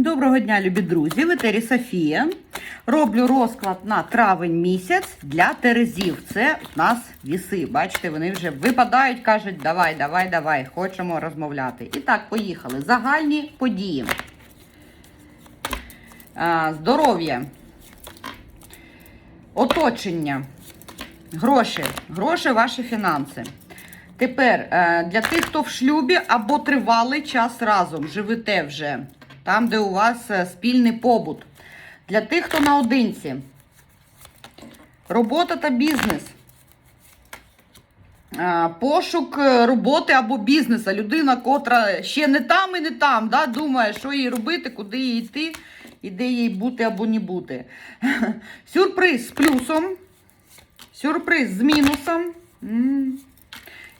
Доброго дня, любі друзі! В етері Софія. Роблю розклад на травень місяць для терезів. Це в нас віси. Бачите, вони вже випадають, кажуть, давай, давай, давай, хочемо розмовляти. І так, поїхали. Загальні події. Здоров'я. Оточення. Гроші. Гроші, ваші фінанси. Тепер е, для тих, хто в шлюбі або тривалий час разом, живете вже там, де у вас е, спільний побут. Для тих, хто наодинці. Робота та бізнес. Пошук е, роботи або бізнесу. Людина, котра ще не там і не там, да, думає, що їй робити, куди їй йти, і де їй бути або не бути. Сюрприз з плюсом. Сюрприз з мінусом.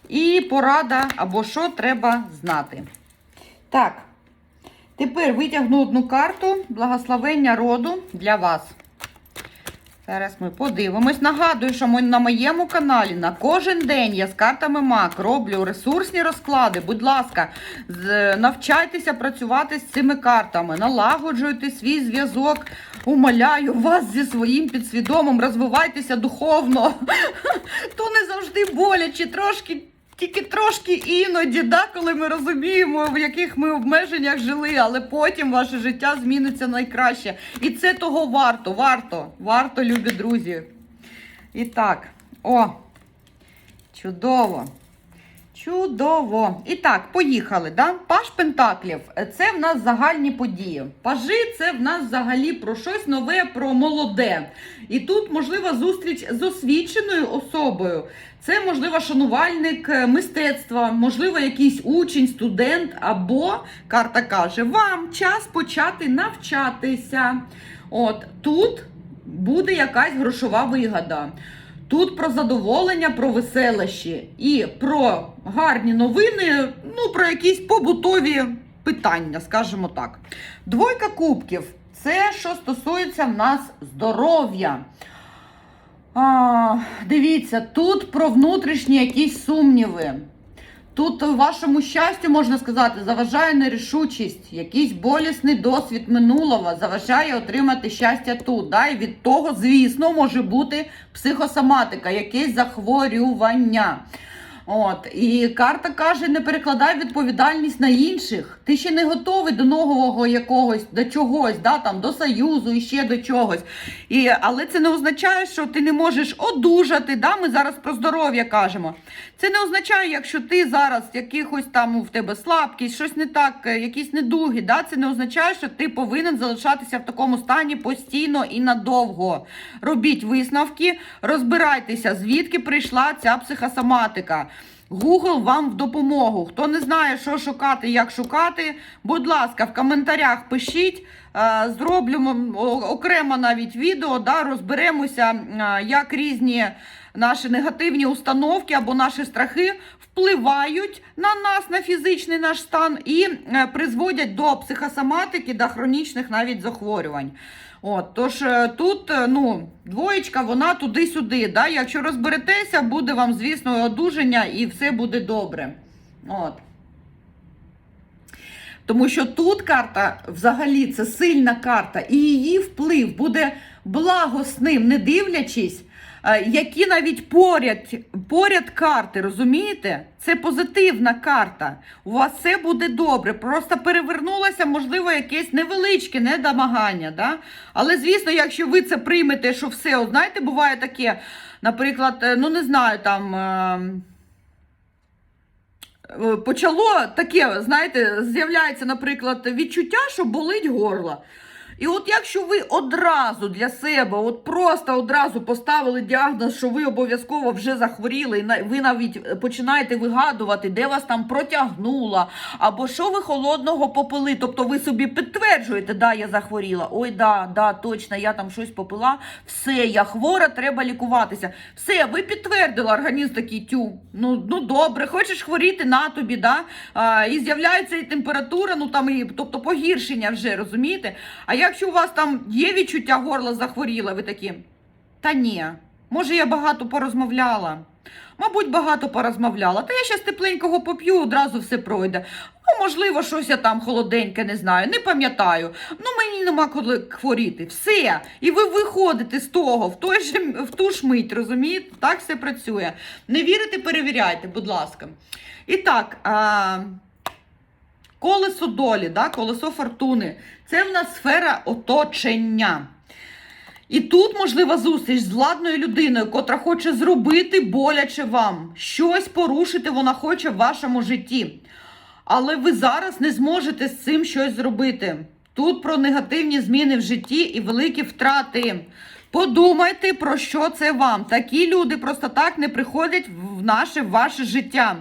І порада або що треба знати. Так, тепер витягну одну карту благословення роду для вас. Зараз ми подивимось. Нагадую, що ми на моєму каналі на кожен день я з картами МАК роблю ресурсні розклади. Будь ласка, навчайтеся працювати з цими картами, налагоджуйте свій зв'язок. Умоляю вас зі своїм підсвідомим, розвивайтеся духовно. То не завжди боляче, трошки. Тільки трошки іноді, да, коли ми розуміємо, в яких ми обмеженнях жили, але потім ваше життя зміниться найкраще. І це того варто, варто, варто, любі друзі. І так, о, чудово. Чудово. І так, поїхали. Да? Паш Пентаклів це в нас загальні події. Пажи це в нас взагалі про щось нове, про молоде. І тут можлива зустріч з освіченою особою. Це, можливо, шанувальник е, мистецтва, можливо, якийсь учень, студент, або карта каже, вам час почати навчатися. От тут буде якась грошова вигода. Тут про задоволення, про веселощі і про гарні новини, ну, про якісь побутові питання, скажімо так. Двойка кубків це що стосується в нас здоров'я. Дивіться, тут про внутрішні якісь сумніви. Тут вашому щастю, можна сказати, заважає нерішучість, якийсь болісний досвід минулого заважає отримати щастя тут. Да? І від того, звісно, може бути психосоматика, якесь захворювання. От, і карта каже: не перекладай відповідальність на інших. Ти ще не готовий до нового якогось, до чогось, да, там, до союзу і ще до чогось. І, але це не означає, що ти не можеш одужати. Да? Ми зараз про здоров'я кажемо. Це не означає, якщо ти зараз якихось там в тебе слабкість, щось не так, е, якісь недуги. Да? Це не означає, що ти повинен залишатися в такому стані постійно і надовго. Робіть висновки, розбирайтеся, звідки прийшла ця психосоматика. Google вам в допомогу. Хто не знає, що шукати, як шукати, будь ласка, в коментарях пишіть. Е, Зроблю окремо навіть відео, да, розберемося, е, як різні наші негативні установки або наші страхи впливають на нас, на фізичний наш стан, і е, призводять до психосоматики, до хронічних навіть захворювань. От, тож е, тут е, ну, двоєчка, вона туди-сюди. Да? Якщо розберетеся, буде вам, звісно, одужання і все буде добре. От. Тому що тут карта взагалі це сильна карта, і її вплив буде благосним, не дивлячись, які навіть поряд, поряд карти, розумієте? Це позитивна карта. У вас все буде добре. Просто перевернулося, можливо, якесь невеличке недомагання. Да? Але, звісно, якщо ви це приймете, що все, от, знаєте, буває таке, наприклад, е, ну не знаю, там. е, Е, почало таке, знаєте, з'являється, наприклад, відчуття, що болить горло. І от якщо ви одразу для себе, от просто одразу поставили діагноз, що ви обов'язково вже захворіли, і ви навіть починаєте вигадувати, де вас там протягнуло, або що ви холодного попили, тобто ви собі підтверджуєте, да, я захворіла, ой, да, да, точно, я там щось попила, все, я хвора, треба лікуватися. Все, ви підтвердили, організм такий тю. Ну, ну добре, хочеш хворіти на тобі, да? А, і з'являється і температура, ну там і тобто погіршення вже, розумієте? А якщо у вас там є відчуття горла захворіла, ви такі, та ні, може я багато порозмовляла. Мабуть, багато порозмовляла. Та я щас тепленького поп'ю, одразу все пройде. Ну, можливо, щось я там холоденьке, не знаю, не пам'ятаю. Ну, мені нема коли хворіти. Все. І ви виходите з того в, той же, в ту ж мить, розумієте? Так все працює. Не вірите, перевіряйте, будь ласка. І так, а, колесо долі, да, колесо фортуни. Це в нас сфера оточення. І тут можлива зустріч з владною людиною, котра хоче зробити боляче вам. Щось порушити вона хоче в вашому житті. Але ви зараз не зможете з цим щось зробити. Тут про негативні зміни в житті і великі втрати. Подумайте, про що це вам. Такі люди просто так не приходять в наше в ваше життя.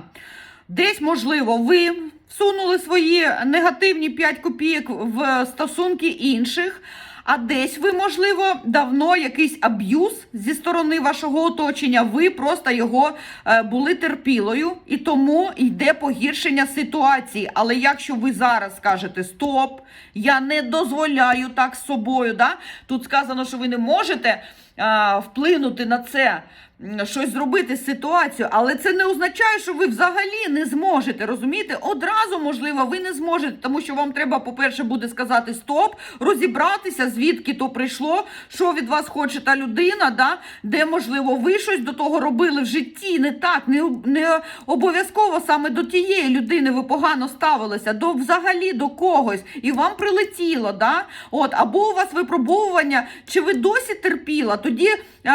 Десь, можливо, ви всунули свої негативні 5 копійок в стосунки інших. А десь ви, можливо, давно якийсь аб'юз зі сторони вашого оточення. Ви просто його е, були терпілою, і тому йде погіршення ситуації. Але якщо ви зараз скажете Стоп, я не дозволяю так з собою. Да? Тут сказано, що ви не можете е, вплинути на це. Щось зробити з ситуацією, але це не означає, що ви взагалі не зможете. Розумієте? Одразу, можливо, ви не зможете, тому що вам треба, по-перше, буде сказати стоп, розібратися, звідки то прийшло, що від вас хоче та людина, да? де, можливо, ви щось до того робили в житті. Не так, не, не обов'язково саме до тієї людини ви погано ставилися, до взагалі до когось, і вам прилетіло. Да? От, або у вас випробовування, чи ви досі терпіла, тоді е,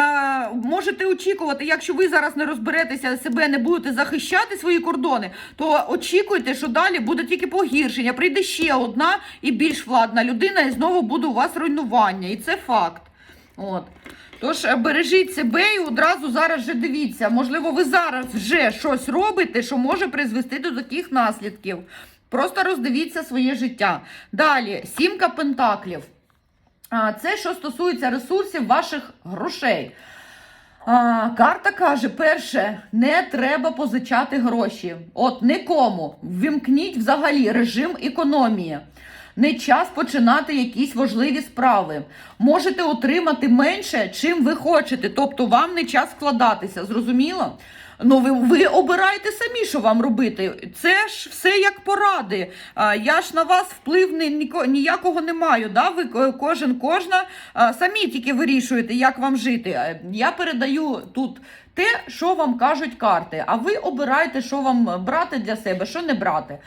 можете очікувати, якщо ви зараз не розберетеся, себе не будете захищати свої кордони, то очікуйте, що далі буде тільки погіршення. Прийде ще одна і більш владна людина, і знову буде у вас руйнування. І це факт. От. Тож е, бережіть себе і одразу зараз вже дивіться. Можливо, ви зараз вже щось робите, що може призвести до таких наслідків. Просто роздивіться своє життя. Далі, сімка пентаклів. Це що стосується ресурсів ваших грошей. А, карта каже: перше, не треба позичати гроші. От нікому. Вімкніть взагалі режим економії. Не час починати якісь важливі справи. Можете отримати менше, чим ви хочете. Тобто вам не час вкладатися. Зрозуміло? Ну, ви, ви обираєте самі, що вам робити. Це ж все як поради. Я ж на вас вплив ні, ніякого не маю. Да? Ви кожен, кожна самі тільки вирішуєте, як вам жити. Я передаю тут те, що вам кажуть карти. А ви обираєте, що вам брати для себе, що не брати.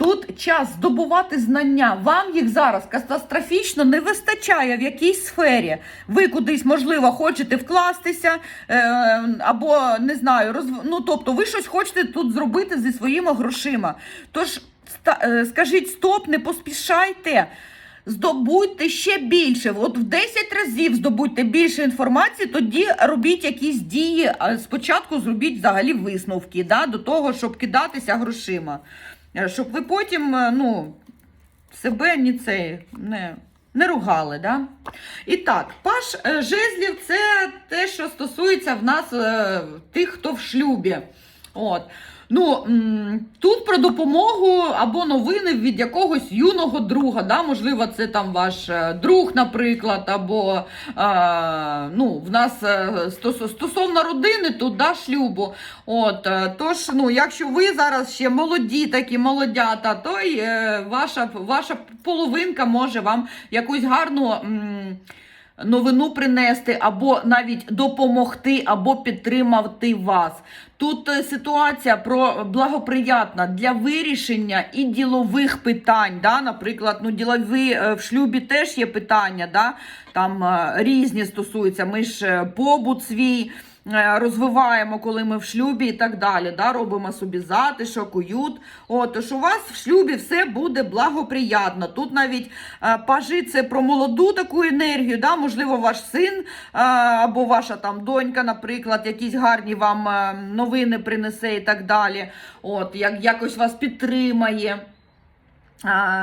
Тут час здобувати знання. Вам їх зараз катастрофічно не вистачає в якійсь сфері. Ви кудись, можливо, хочете вкластися, е, або не знаю, розв... ну тобто ви щось хочете тут зробити зі своїми грошима. Тож е, скажіть стоп, не поспішайте. Здобудьте ще більше. От в 10 разів здобудьте більше інформації, тоді робіть якісь дії. Спочатку зробіть взагалі висновки да, до того, щоб кидатися грошима. Е, Щоб ви потім е, ну, себе ні цей не, не ругали. Да? І так, паш е, жезлів це те, що стосується в нас тих, хто в шлюбі. От. Ну, тут про допомогу або новини від якогось юного друга. Да? Можливо, це там ваш е, друг, наприклад, або е, ну, в нас е, стос- стосовно родини, тут да, шлюбу. От, тож, ну, якщо ви зараз ще молоді, такі молодята, то й ваша, ваша половинка може вам якусь гарну. м, Новину принести, або навіть допомогти, або підтримати вас. Тут е, ситуація про благоприятна для вирішення і ділових питань. Да? Наприклад, ну ділові е, в шлюбі теж є питання, да? там е, різні стосуються. Ми ж е, побут свій е, розвиваємо, коли ми в шлюбі і так далі. Да? Робимо собі затишок, уют. От, тож у вас в шлюбі все буде благоприятно. Тут навіть е, пажи це про молоду таку енергію. Да? Можливо, ваш син е, або ваша там донька, наприклад, якісь гарні вам е, новини принесе і так далі. От, як, якось вас підтримає.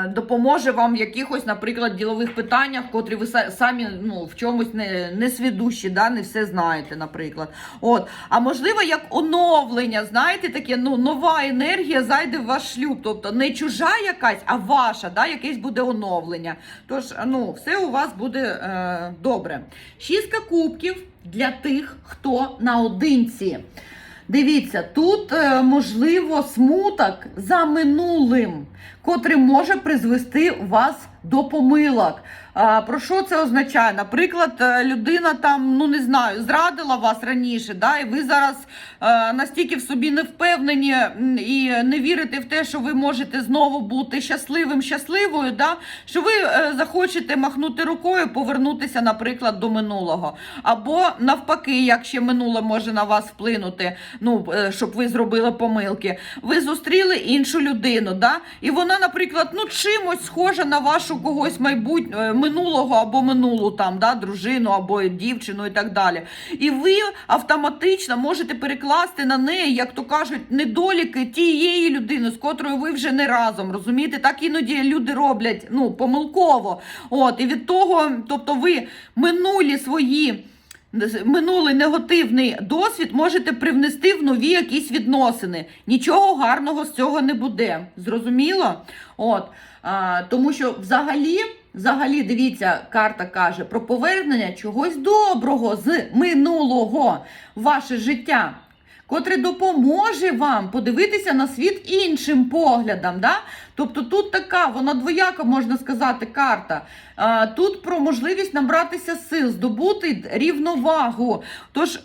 Допоможе вам в якихось, наприклад, ділових питаннях, котрі ви самі ну, в чомусь не, не свідущі, да, не все знаєте, наприклад. От. А можливо, як оновлення, знаєте, таке ну, нова енергія зайде в ваш шлюб. Тобто не чужа якась, а ваша, да, якесь буде оновлення. Тож, ну, все у вас буде е, добре. Шістка кубків для тих, хто наодинці. Дивіться, тут е, можливо смуток за минулим, котрий може призвести вас до помилок. Про що це означає? Наприклад, е, людина там, ну не знаю, зрадила вас раніше, да, і ви зараз настільки в собі не впевнені і не вірите в те, що ви можете знову бути щасливим, щасливою, да, що ви е, захочете махнути рукою, повернутися, наприклад, до минулого. Або навпаки, як ще минуле може на вас вплинути, ну, е, щоб ви зробили помилки. Ви зустріли іншу людину, да, і вона, наприклад, ну чимось схожа на вашу когось майбутнього минулого або минулу там, да, дружину або дівчину і так далі. І ви автоматично можете перекласти на неї, як то кажуть, недоліки тієї людини, з котрою ви вже не разом. Розумієте, так іноді люди роблять ну, помилково. От, і від того, тобто, ви минулі свої. Минулий негативний досвід можете привнести в нові якісь відносини. Нічого гарного з цього не буде. Зрозуміло? От, а, тому що взагалі, взагалі, дивіться, карта каже про повернення чогось доброго з минулого в ваше життя, котре допоможе вам подивитися на світ іншим поглядом. Да? Тобто тут така, вона двояка, можна сказати, карта. А, тут про можливість набратися сил, здобути рівновагу. Тож.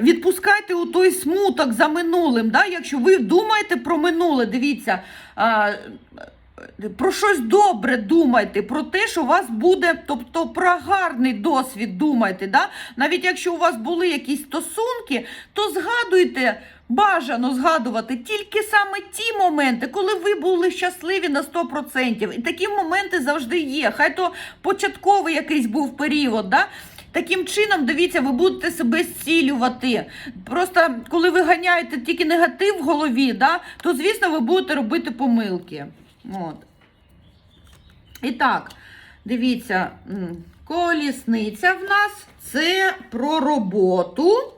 Відпускайте у той смуток за минулим. Да? Якщо ви думаєте про минуле, дивіться, а, про щось добре думайте, про те, що у вас буде, тобто про гарний досвід думайте. Да? Навіть якщо у вас були якісь стосунки, то згадуйте. Бажано згадувати тільки саме ті моменти, коли ви були щасливі на 100%. І такі моменти завжди є. Хай то початковий якийсь був період. Да? Таким чином, дивіться, ви будете себе зцілювати. Просто коли ви ганяєте тільки негатив в голові, да, то звісно ви будете робити помилки. От. І так, дивіться, колісниця в нас це про роботу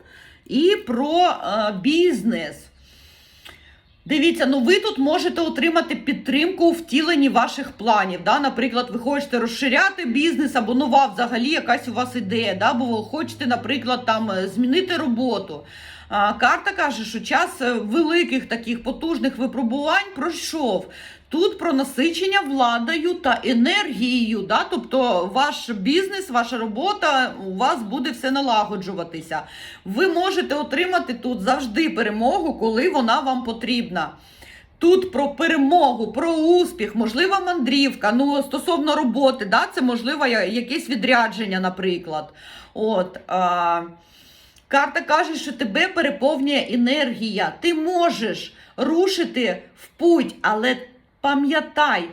і про е, бізнес. Дивіться, ну ви тут можете отримати підтримку у втіленні ваших планів. Да? Наприклад, ви хочете розширяти бізнес, або нова взагалі якась у вас ідея, да? або ви хочете, наприклад, там е, змінити роботу. А, карта каже, що час е, великих таких потужних випробувань пройшов. Тут про насичення владою та енергією. Да? Тобто ваш бізнес, ваша робота, у вас буде все налагоджуватися. Ви можете отримати тут завжди перемогу, коли вона вам потрібна. Тут про перемогу, про успіх, можлива мандрівка. Ну, стосовно роботи, да, це можливо якесь відрядження, наприклад. От, а, карта каже, що тебе переповнює енергія. Ти можеш рушити в путь, але пам'ятай.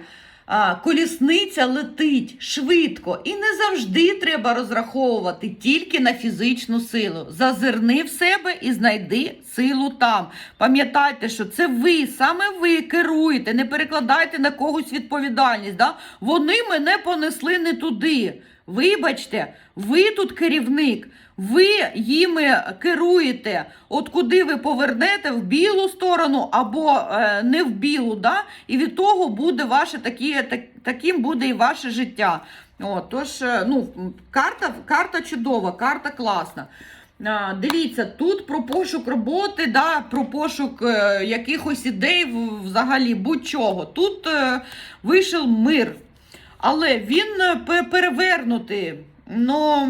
Колісниця летить швидко і не завжди треба розраховувати тільки на фізичну силу. Зазирни в себе і знайди силу там. Пам'ятайте, що це ви, саме ви керуєте, не перекладайте на когось відповідальність. Да? Вони мене понесли не туди. Вибачте, ви тут керівник, ви їми керуєте. От куди ви повернете в білу сторону або е, не в білу, да? і від того буде ваше такі, так, таким буде і ваше життя. От, тож, е, ну, карта, карта чудова, карта класна. А, Дивіться, тут про пошук роботи, да, про пошук е, якихось ідей взагалі будь-чого. Тут е, вийшов мир. Але він е, перевернутий. Ну,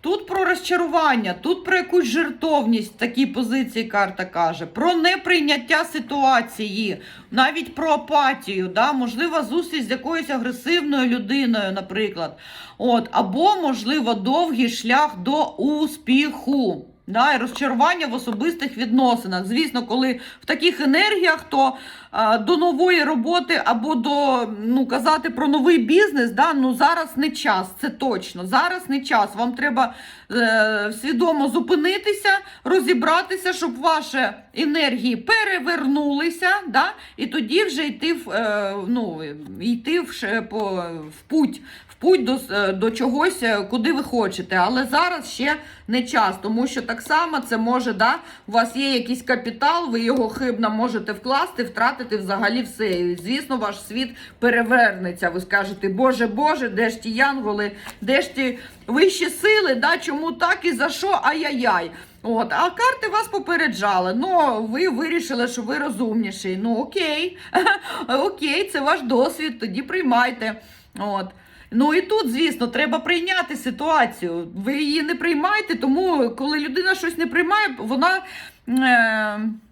тут про розчарування, тут про якусь жертовність в такій позиції карта каже, про неприйняття ситуації, навіть про апатію, да? можливо, зустріч з якоюсь агресивною людиною, наприклад. От, або, можливо, довгий шлях до успіху. Да, і розчарування в особистих відносинах. Звісно, коли в таких енергіях, то а, до нової роботи або до ну, казати про новий бізнес, да, ну зараз не час, це точно. Зараз не час. Вам треба е, свідомо зупинитися, розібратися, щоб ваші енергії перевернулися, да, і тоді вже йти в, е, ну, йти в, по, в путь. Путь до, до чогось, е, куди ви хочете, але зараз ще не час, тому що так само це може, да, у вас є якийсь капітал, ви його хибно можете вкласти, втратити взагалі все. І, звісно, ваш світ перевернеться. Ви скажете, Боже, Боже, де ж ті янголи, де ж ті вищі сили, да, чому так і за що? Ай-яй-яй. От, а карти вас попереджали. Ну, ви вирішили, що ви розумніший. Ну, окей, окей, це ваш досвід, тоді приймайте. От. Ну і тут, звісно, треба прийняти ситуацію. Ви її не приймаєте, тому коли людина щось не приймає, вона. Е-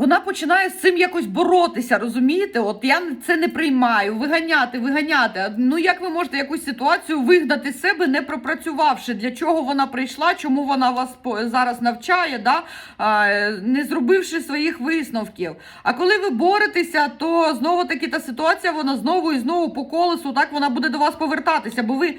вона починає з цим якось боротися, розумієте? От я це не приймаю, виганяти, виганяти. Ну як ви можете якусь ситуацію вигнати з себе, не пропрацювавши? Для чого вона прийшла, чому вона вас зараз навчає, да? не зробивши своїх висновків. А коли ви боретеся, то знову таки та ситуація, вона знову і знову по колесу, так вона буде до вас повертатися, бо ви.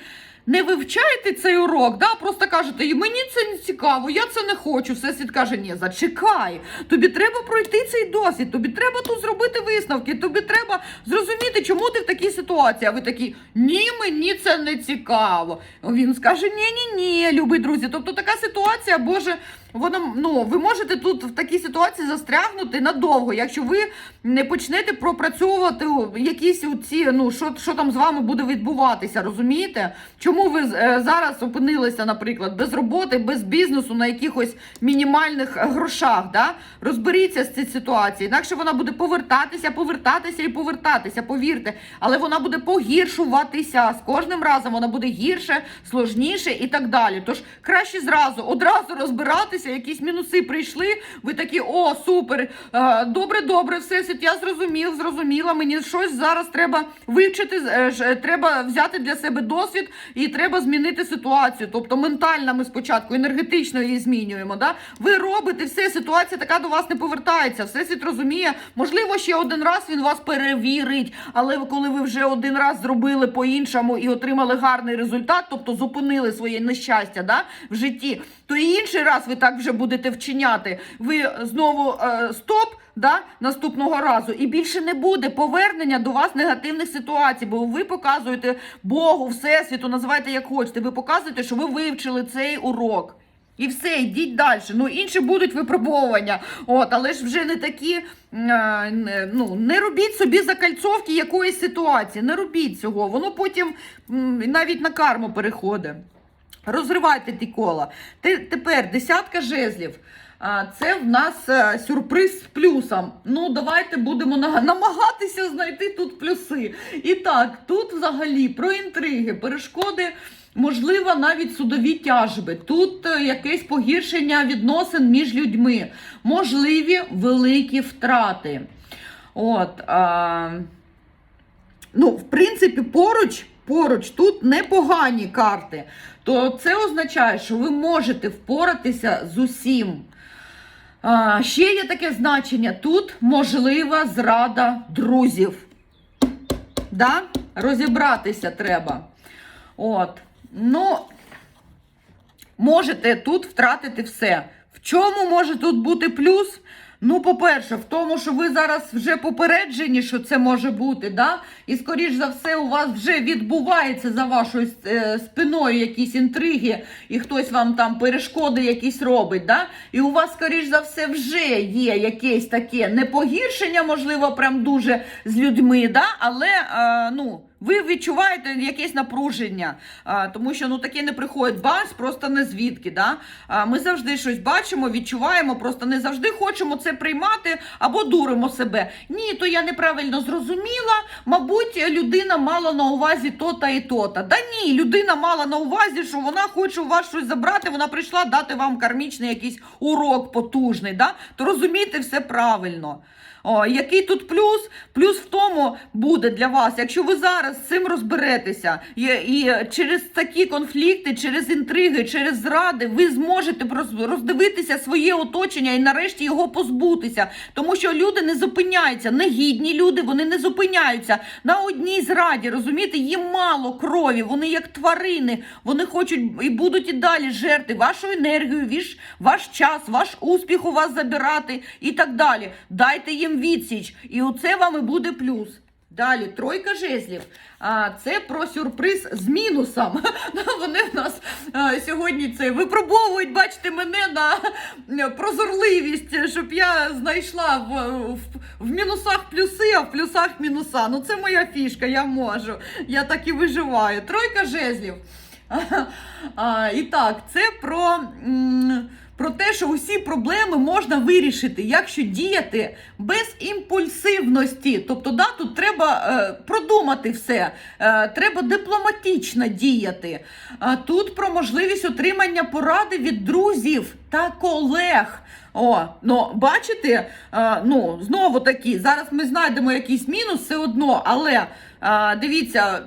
Не вивчаєте цей урок, да? просто кажете, «І мені це не цікаво, я це не хочу. Всесвіт каже, ні, зачекай. Тобі треба пройти цей досвід, тобі треба тут зробити висновки, тобі треба зрозуміти, чому ти в такій ситуації. А ви такі, ні, мені це не цікаво. Він скаже, ні, ні, ні, любі друзі. Тобто така ситуація, Боже, вона ну ви можете тут в такій ситуації застрягнути надовго, якщо ви не почнете пропрацьовувати якісь ці, ну що, що там з вами буде відбуватися, розумієте? Чому ви е, зараз опинилися, наприклад, без роботи, без бізнесу на якихось мінімальних грошах? Да? Розберіться з цією ситуацією, інакше вона буде повертатися, повертатися і повертатися, повірте, але вона буде погіршуватися з кожним разом. Вона буде гірше, сложніше і так далі. Тож краще зразу одразу розбиратися, якісь мінуси прийшли. Ви такі, о, супер, е, добре, добре, все я зрозумів, зрозуміла. Мені щось зараз треба вивчити, е, е, треба взяти для себе досвід і треба змінити ситуацію. Тобто ментально ми спочатку енергетично її змінюємо. Да? Ви робите все, ситуація така до вас не повертається. Всесвіт розуміє, можливо, ще один раз він вас перевірить, але коли ви вже один раз зробили по-іншому і отримали гарний результат, тобто зупинили своє нещастя да, в житті, то і інший раз ви так вже будете вчиняти. Ви знову е, стоп. Да, наступного разу і більше не буде повернення до вас негативних ситуацій, бо ви показуєте Богу, Всесвіту, називайте як хочете. Ви показуєте, що ви вивчили цей урок. І все, йдіть далі. Ну, інші будуть випробовування. От, але ж вже не такі. е, ну, не робіть собі закальцовки якоїсь ситуації. Не робіть цього. Воно потім навіть на карму переходить. Розривайте ті кола. Тепер десятка жезлів. Це в нас е, сюрприз з плюсом. Ну, давайте будемо намагатися знайти тут плюси. І так, тут взагалі про інтриги, перешкоди, можливо, навіть судові тяжби. Тут е, якесь погіршення відносин між людьми, можливі великі втрати. От. А... Ну, в принципі, поруч, поруч тут непогані карти. То це означає, що ви можете впоратися з усім. А, ще є таке значення: тут можлива зрада друзів. Да? Розібратися треба. От. Ну, можете тут втратити все. В чому може тут бути плюс? Ну, по-перше, в тому, що ви зараз вже попереджені, що це може бути, да? і, скоріш за все, у вас вже відбувається за вашою е, спиною якісь інтриги, і хтось вам там перешкоди якісь робить. Да? І у вас, скоріш за все, вже є якесь таке непогіршення, можливо, прям дуже з людьми, да? але е, ну. Ви відчуваєте якесь напруження, тому що ну таке не приходить бац, просто не звідки. Да? Ми завжди щось бачимо, відчуваємо, просто не завжди хочемо це приймати або дуримо себе. Ні, то я неправильно зрозуміла. Мабуть, людина мала на увазі то-та і то-та. Да ні, людина мала на увазі, що вона хоче у вас щось забрати, вона прийшла дати вам кармічний якийсь урок потужний. Да? То розумійте все правильно. О, який тут плюс? Плюс в тому буде для вас, якщо ви зараз з цим розберетеся, і, і через такі конфлікти, через інтриги, через зради, ви зможете роздивитися своє оточення і нарешті його позбутися. Тому що люди не зупиняються, негідні люди, вони не зупиняються на одній зраді. Розумієте, їм мало крові, вони як тварини, вони хочуть і будуть і далі жерти вашу енергію, ваш, ваш час, ваш успіх у вас забирати і так далі. Дайте їм відсіч, і оце вам і буде плюс. Далі, тройка жезлів. А, це про сюрприз з мінусом. Вони в нас сьогодні це випробовують, бачите, мене на прозорливість, щоб я знайшла в, в, в мінусах плюси, а в плюсах мінуса. Ну це моя фішка, я можу. Я так і виживаю. Тройка жезлів. А, і так, це про, м, про те, що усі проблеми можна вирішити, якщо діяти без імпульсивності. Тобто, да, тут треба е, продумати все, е, треба дипломатично діяти. А тут про можливість отримання поради від друзів та колег. О, ну бачите, е, ну знову таки, зараз ми знайдемо якийсь мінус все одно, але е, дивіться.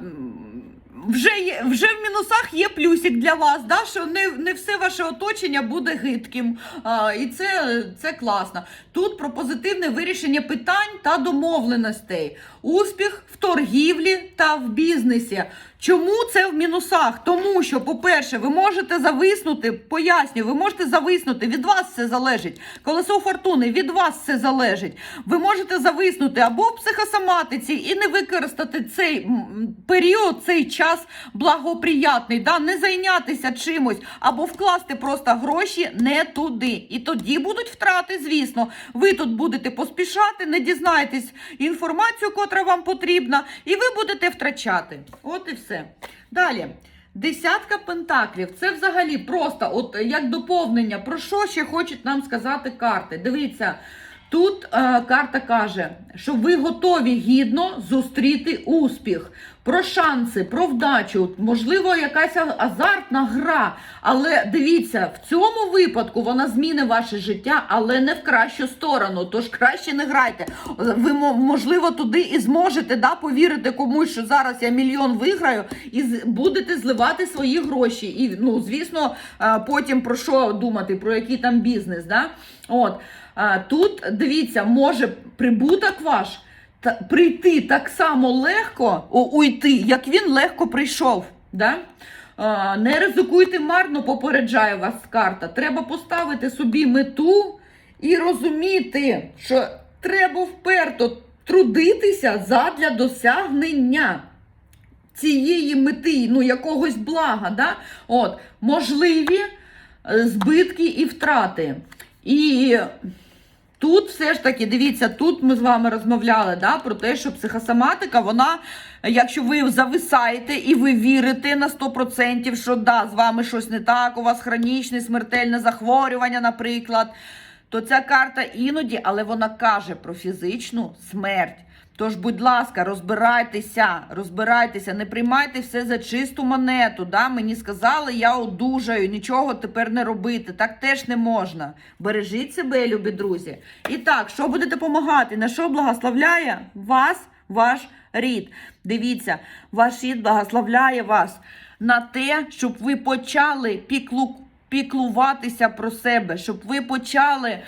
Вже є, вже в мінусах є плюсик для вас, да, що не, не все ваше оточення буде гидким. А, і це, це класно. Тут про позитивне вирішення питань та домовленостей, успіх в торгівлі та в бізнесі. Чому це в мінусах? Тому що, по-перше, ви можете зависнути, пояснюю, ви можете зависнути, від вас все залежить. Колесо фортуни, від вас все залежить. Ви можете зависнути або в психосоматиці і не використати цей період, цей час благоприятний, да? не зайнятися чимось, або вкласти просто гроші не туди. І тоді будуть втрати, звісно. Ви тут будете поспішати, не дізнаєтесь інформацію, котра вам потрібна, і ви будете втрачати. От і все. Далі. Десятка пентаклів. Це взагалі просто, от як доповнення, про що ще хочуть нам сказати карти. Дивіться, тут е, карта каже, що ви готові гідно зустріти успіх. Про шанси, про вдачу, можливо, якась азартна гра. Але дивіться, в цьому випадку вона зміни ваше життя, але не в кращу сторону. Тож краще не грайте. Ви можливо туди і зможете да, повірити комусь, що зараз я мільйон виграю, і будете зливати свої гроші. І ну, звісно, потім про що думати, про який там бізнес. Да? От. Тут дивіться, може прибуток ваш прийти так само легко, уйти, як він легко прийшов. Да? Не ризикуйте марно, попереджає вас карта. Треба поставити собі мету і розуміти, що треба вперто трудитися задля досягнення цієї мети, ну якогось блага. Да? От, можливі е, збитки і втрати. І Тут все ж таки, дивіться, тут ми з вами розмовляли да, про те, що психосоматика, вона, якщо ви зависаєте і ви вірите на 100%, що да, з вами щось не так, у вас хронічне смертельне захворювання, наприклад, то ця карта іноді, але вона каже про фізичну смерть. Тож, будь ласка, розбирайтеся, розбирайтеся, не приймайте все за чисту монету. Да? Мені сказали, я одужаю, нічого тепер не робити. Так теж не можна. Бережіть себе, любі друзі. І так, що буде допомагати? На що благословляє вас ваш рід? Дивіться, ваш рід благословляє вас на те, щоб ви почали піклу, піклуватися про себе, щоб ви почали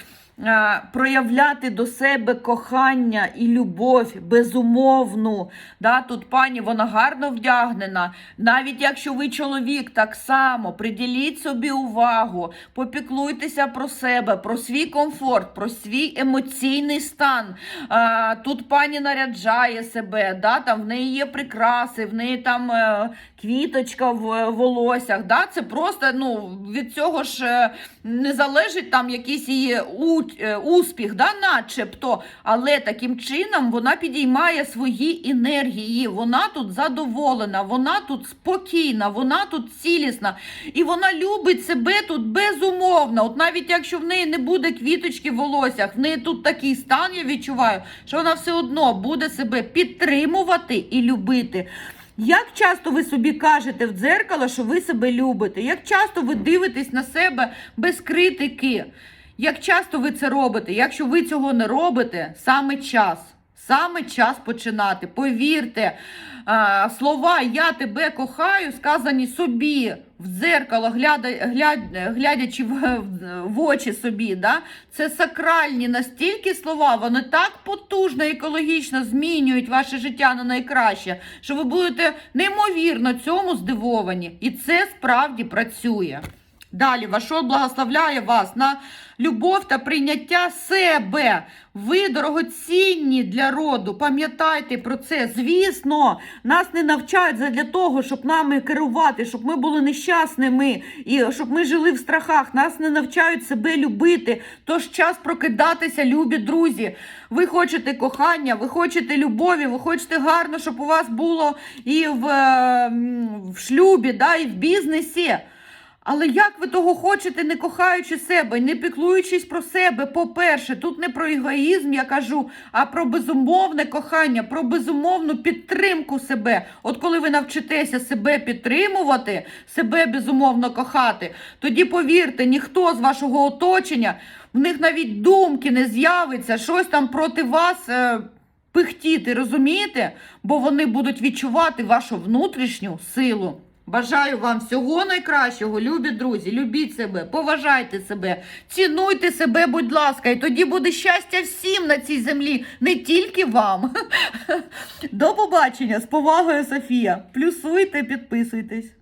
проявляти до себе кохання і любов безумовну. Да, тут пані вона гарно вдягнена. Навіть якщо ви чоловік, так само приділіть собі увагу, попіклуйтеся про себе, про свій комфорт, про свій емоційний стан. А, тут пані наряджає себе, да, там в неї є прикраси, в неї там е, квіточка в е, волоссях. Да, це просто ну, від цього ж е, не залежить там якийсь її у, е, успіх, да, начебто. Але таким чином вона підіймає свої енергії. Вона тут задоволена, вона тут спокійна, вона тут цілісна. І вона любить себе тут безумовно. От навіть якщо в неї не буде квіточки в волоссях, в неї тут такий стан, я відчуваю, що вона все одно буде себе підтримувати і любити. Як часто ви собі кажете в дзеркало, що ви себе любите? Як часто ви дивитесь на себе без критики? Як часто ви це робите? Якщо ви цього не робите, саме час. Саме час починати. Повірте, слова Я тебе кохаю, сказані собі в дзеркало, гляда, глядь, глядячи в, в очі собі. Да? Це сакральні настільки слова, вони так потужно екологічно змінюють ваше життя на найкраще, що ви будете неймовірно цьому здивовані. І це справді працює. Далі, Вашол благословляє вас на любов та прийняття себе. Ви дорогоцінні для роду. Пам'ятайте про це. Звісно, нас не навчають для того, щоб нами керувати, щоб ми були нещасними і щоб ми жили в страхах. Нас не навчають себе любити. Тож час прокидатися, любі друзі. Ви хочете кохання, ви хочете любові, ви хочете гарно, щоб у вас було і в, е, в шлюбі, да, і в бізнесі. Але як ви того хочете, не кохаючи себе, не піклуючись про себе? По-перше, тут не про егоїзм, я кажу, а про безумовне кохання, про безумовну підтримку себе. От коли ви навчитеся себе підтримувати, себе безумовно кохати, тоді повірте, ніхто з вашого оточення, в них навіть думки не з'явиться, щось там проти вас. Е- Пихтіти, розумієте? Бо вони будуть відчувати вашу внутрішню силу. Бажаю вам всього найкращого, любі друзі, любіть себе, поважайте себе, цінуйте себе, будь ласка, і тоді буде щастя всім на цій землі, не тільки вам. До побачення з повагою, Софія. Плюсуйте, підписуйтесь.